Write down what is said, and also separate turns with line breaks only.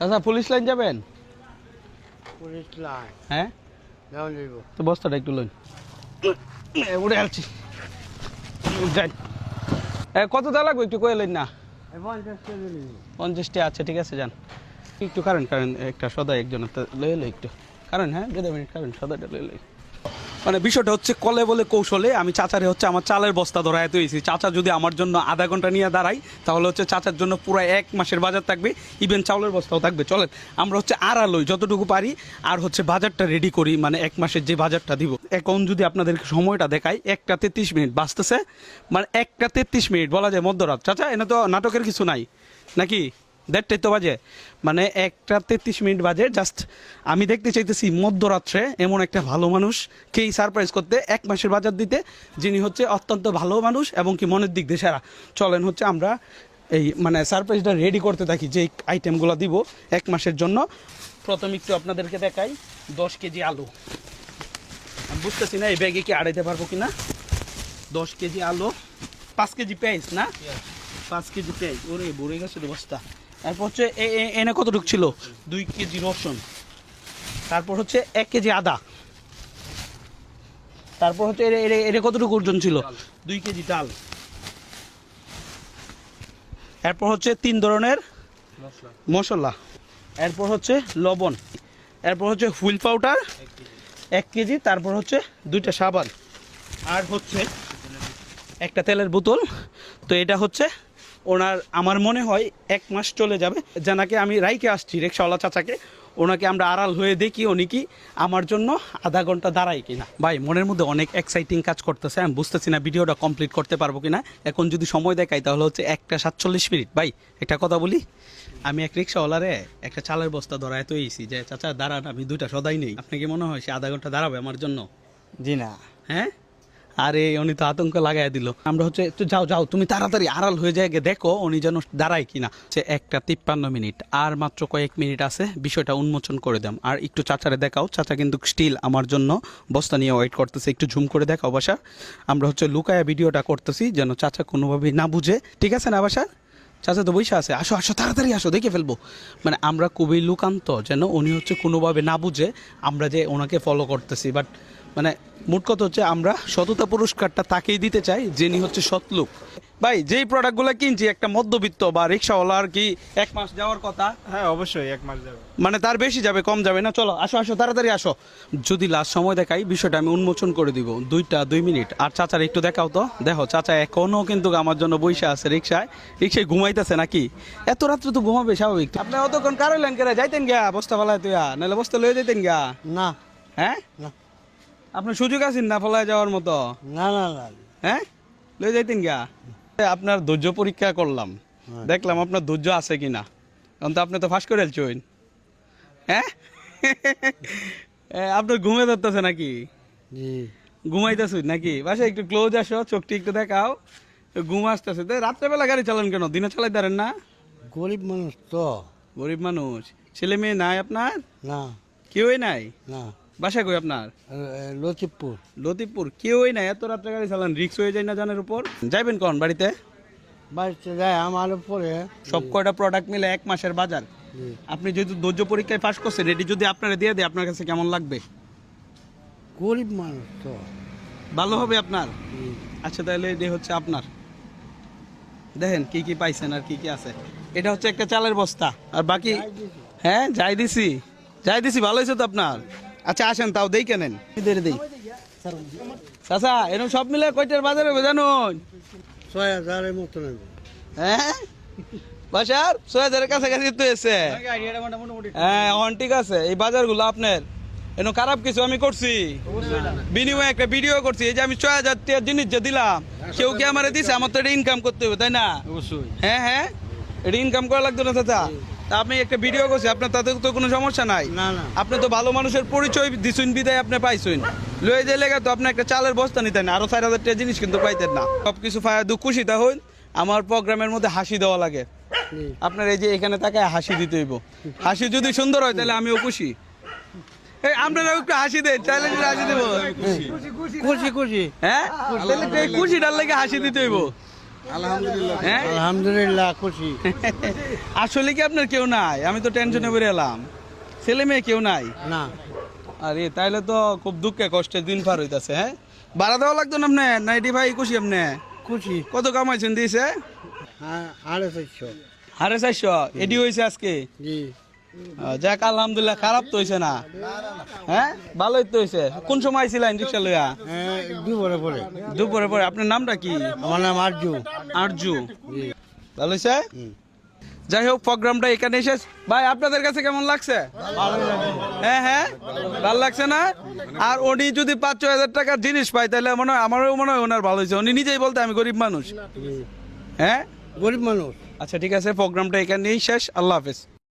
আচ্ছা police line যাবেন?
Police line.
হ্যাঁ?
যাও যাইব
তো বস্তাটা একটু লইন। এ, উড়ে আসছি যাই। এ, কত দা লাগবে একটু কয়ে লইন না? পঞ্চাশটি আছে ঠিক আছে যান। একটু কারণ কারণ একটা সদাই একজনের লই একটু। কারণ হ্যাঁ? দেড় মিনিট কারেন্ট সদাইটা লই লই মানে বিষয়টা হচ্ছে কলে বলে কৌশলে আমি চাচারে হচ্ছে আমার চালের বস্তা ধরায় তৈছি চাচা যদি আমার জন্য আধা ঘণ্টা নিয়ে দাঁড়াই তাহলে হচ্ছে চাচার জন্য পুরো এক মাসের বাজার থাকবে ইভেন চাউলের বস্তাও থাকবে। চলেন, আমরা হচ্ছে আড়ালই যতটুকু পারি, আর হচ্ছে বাজারটা রেডি করি মানে এক মাসের যে বাজারটা দিব। এখন যদি আপনাদেরকে সময়টা দেখাই, একটা তেত্রিশ মিনিট বাঁচতেছে মানে একটা তেত্রিশ মিনিট, বলা যায় মধ্যরাত। চাচা, এনে তো নাটকের কিছু নাই, নাকি? দেড়টাই তো বাজে। মানে একটা তেত্রিশ মিনিট বাজে জাস্ট আমি দেখতে চাইতেছি মধ্যরাত্রে এমন একটা ভালো মানুষকেই সারপ্রাইজ করতে এক মাসের বাজার দিতে যিনি হচ্ছে অত্যন্ত ভালো মানুষ এবং কি মনের দিক দিয়ে সেরা। চলেন হচ্ছে আমরা এই মানে সারপ্রাইজটা রেডি করতে থাকি যে আইটেমগুলো দিব এক মাসের জন্য। প্রথম একটু আপনাদেরকে দেখাই দশ কেজি আলু। বুঝতেছি না এই ব্যাগে কি আড়াইতে পারব কি না দশ কেজি আলু পাঁচ কেজি পেঁয়াজ না? পাঁচ কেজি পেঁয়াজ। ওরে ভরে গেছে বস্তা তারপর হচ্ছে এনে কতটুকু ছিল? দুই কেজি রসুন। তারপর হচ্ছে এক কেজি আদা। তারপর হচ্ছে এর কতটুকু ওজন ছিল? দুই কেজি ডাল। এরপর হচ্ছে তিন ধরনের
মশলা।
এরপর হচ্ছে লবণ। এরপর হচ্ছে হুইল পাউডার। এক কেজি। তারপর হচ্ছে দুইটা সাবান। আর হচ্ছে একটা তেলের বোতল। তো এটা হচ্ছে ওনার আমার মনে হয় এক মাস চলে যাবে। জানাকে আমি রাইকে আসছি রিক্সাওয়ালা চাচাকে। ওনাকে আমরা আড়াল হয়ে দেখি উনি কি আমার জন্য আধা ঘণ্টা দাঁড়াই কিনা। ভাই মনের মধ্যে অনেক এক্সাইটিং কাজ করতেছে আমি বুঝতেছি না ভিডিওটা কমপ্লিট করতে পারব কিনা। এখন যদি সময় দেখাই তাহলে হচ্ছে একটা সাতচল্লিশ মিনিট। ভাই একটা কথা বলি আমি এক রিক্সাওয়ালারে একটা চালের বস্তা ধরায় তো এইছি যে চাচা দাঁড়ান আমি দুইটা সদাই নেই। আপনাকে মনে হয় সে আধা ঘণ্টা দাঁড়াবে আমার জন্য?
জি না।
হ্যাঁ? আরে উনি তো আতঙ্ক লাগাই দিল। আমরা হচ্ছে একটু যাও যাও, তুমি তাড়াতাড়ি আড়াল হয়ে যায় দেখো উনি যেন দাঁড়ায় কিনা। সে একটা তিপ্পান্ন মিনিট, আর মাত্র কয়েক মিনিট আছে, বিষয়টা উন্মোচন করে দাম আর একটু চাচারে দেখাও, চাচা কিন্তু স্টিল আমার জন্য বস্তা নিয়ে ওয়েট করতেছে, একটু ঝুম করে দেখাও বাসা। আমরা হচ্ছে লুকায়া ভিডিওটা করতেছি, যেন চাচা কোনোভাবেই না বুঝে। ঠিক আছে না বাসা? চাচা তো বৈশা আছে, আসো আসো, তাড়াতাড়ি আসো, দেখে ফেলব। মানে আমরা খুবই লুকান্ত, যেন উনি হচ্ছে কোনোভাবে না বুঝে, আমরা যে ওনাকে ফলো করতেছি বাট মানে মোট কথা হচ্ছে আমরা সততা পুরস্কারটা তাকেই দিতে চাই যিনি হচ্ছে সৎলোক। ভাই যেই প্রোডাক্টগুলো কিনছি একটা মধ্যবিত্ত বা রিক্সাওয়ালা আর কি এক মাস যাওয়ার কথা।
হ্যাঁ অবশ্যই এক মাস যাবে।
মানে তার বেশি যাবে কম যাবে না? চলো আসো আসো তাড়াতাড়ি আসো। যদি লাস্ট সময় দেখাই বিষয়টা আমি উন্মোচন করে দিব। দুইটা দুই মিনিট। আর চাচার একটু দেখাও তো। দেখো চাচা এখনও কিন্তু আমার জন্য বৈশা আছে রিক্সায়। রিক্সায় ঘুমাইতেছে নাকি? এত রাত্রে তো ঘুমাবে স্বাভাবিক আপনি অতক্ষণ কারও লেন করে যাইতেন গিয়া? বস্তা ফেলায় তুই নাহলে বস্তা লয়ে যাইতেন গিয়া?
না।
হ্যাঁ?
না।
আপনার সুযোগ আছেন না ফলায় যাওয়ার মতো?
না না না।
হ্যাঁ? লয়ে যাইতেন গিয়া? আপনার ধৈর্য পরীক্ষা করলাম। দেখলাম আপনার ধৈর্য আছে কিনা। কারণ তো আপনি তো ফাঁস করে চইন হ্যাঁ? আপনার ঘুমে ধরতেছে নাকি?
জি।
ঘুমাইতেছে নাকি? বাসায় একটু ক্লোজ আসো চোখটি একটু দেখাও। ঘুম আসতেছে। রাত্রেবেলা গাড়ি চালান কেন? দিনে চালাই দাঁড়েন না?
গরিব মানুষ তো।
গরিব মানুষ। ছেলে মেয়ে নাই আপনার?
না।
কেউই নাই?
না।
বাসা কই আপনার?
লতিফপুর।
লতিফপুর। কেউই নাই এত রাত্রে গাড়ি চালান রিক্স হয়ে যায় না জানের উপর? যাইবেন কোন বাড়িতে?
বাড়িতে যায় আমার উপরে।
সব কয়টা প্রোডাক্ট মিলে এক মাসের বাজার। আপনি যেহেতু ধৈর্য পরীক্ষায় পাশ করছেন এটি যদি আপনারা দিয়ে দেয় আপনার কাছে কেমন লাগবে?
গরিব মানুষ তো।
ভালো হবে আপনার? আচ্ছা তাহলে এটি হচ্ছে আপনার। দেখেন কি কি পাইছেন আর কি কি আছে। এটা হচ্ছে একটা চালের বস্তা। আর বাকি হ্যাঁ যাই দিছি। যাই দিছি ভালো হয়েছে তো আপনার? আচ্ছা আসেন তাও দেই কেনেন দেরি দেই। চাচা এরকম সব মিলে কয়টার বাজার হবে জানুন?
ছয় হাজারের মতো
হ্যাঁ? বাসার ছয় হাজারের কাছাকাছি তো এসে। হ্যাঁ অন ঠিক আছে। এই বাজারগুলো আপনার। এনো খারাপ কিছু আমি করছি। বিনিময়ে একটা ভিডিও করছি। এই যে আমি ছয় হাজার জিনিস যে দিলাম কেউ কি আমার দিছে? আমার তো এটা ইনকাম করতে হবে তাই না?
অবশ্যই।
হ্যাঁ হ্যাঁ। এটা ইনকাম করা লাগতো না চাচা? তা আমি একটা ভিডিও করছি আপনার তাতে তো কোনো সমস্যা নাই।
না না।
আপনি তো ভালো মানুষের পরিচয় দিছুন বিদায় আপনি পাইছুন। লয়ে যে লেগে তো আপনি একটা চালের বস্তা নিতেন চার হাজার টাকা জিনিস কিন্তু পাইতেন না। সব কিছু পায় দুঃখ খুশি হইন আমার প্রোগ্রামের মধ্যে হাসি দেওয়া লাগে। আপনার এই যে এখানে তাকায় হাসি দিতে হইব। হাসি যদি সুন্দর হয় তাহলে আমিও খুশি। এই একটু হাসি দেন হাসি দেবো।
খুশি খুশি।
হ্যাঁ? তাহলে খুশিটার লাগে হাসি দিতে হইব।
আলহামদুলিল্লাহ।
হ্যাঁ?
খুশি।
আসলে কি আপনার কেউ নাই? আমি তো টেনশনে বেরিয়ে এলাম। ছেলে মেয়ে কেউ নাই?
না।
আরে তাইলে তো খুব দুঃখে কষ্টে দিন পার হইতাছে হ্যাঁ? ভাড়া দেওয়া লাগতো না আপনি? নাইটি ভাই খুশি আপনি?
খুশি।
কত কামাইছেন দিয়েছে?
হ্যাঁ আড়াই চারশো।
হারে চারশো? এডি হয়েছে আজকে?
জি।
যাক আলহামদুলিল্লাহ খারাপ তো হয়েছে না। হ্যাঁ? ভালোই তো হয়েছে কোন সময় আইছিলেন রিক্সা লইয়া?
হ্যাঁ দুপুরে পরে।
দুপুরে পরে। আপনার নামটা কি?
আমার নাম আরজু।
আরজু। ভালো হয়েছে যাই হোক প্রোগ্রামটা এখানে শেষ। ভাই আপনাদের কাছে কেমন লাগছে? হ্যাঁ হ্যাঁ? ভালো লাগছে না? আর উনি যদি পাঁচ ছয় হাজার টাকার জিনিস পাই তাহলে মনে হয় আমারও মনে হয় ওনার ভালো হয়েছে উনি নিজেই বলতে আমি গরিব মানুষ। হ্যাঁ?
গরিব মানুষ।
আচ্ছা ঠিক আছে প্রোগ্রামটা এখানেই শেষ। আল্লাহ হাফেজ।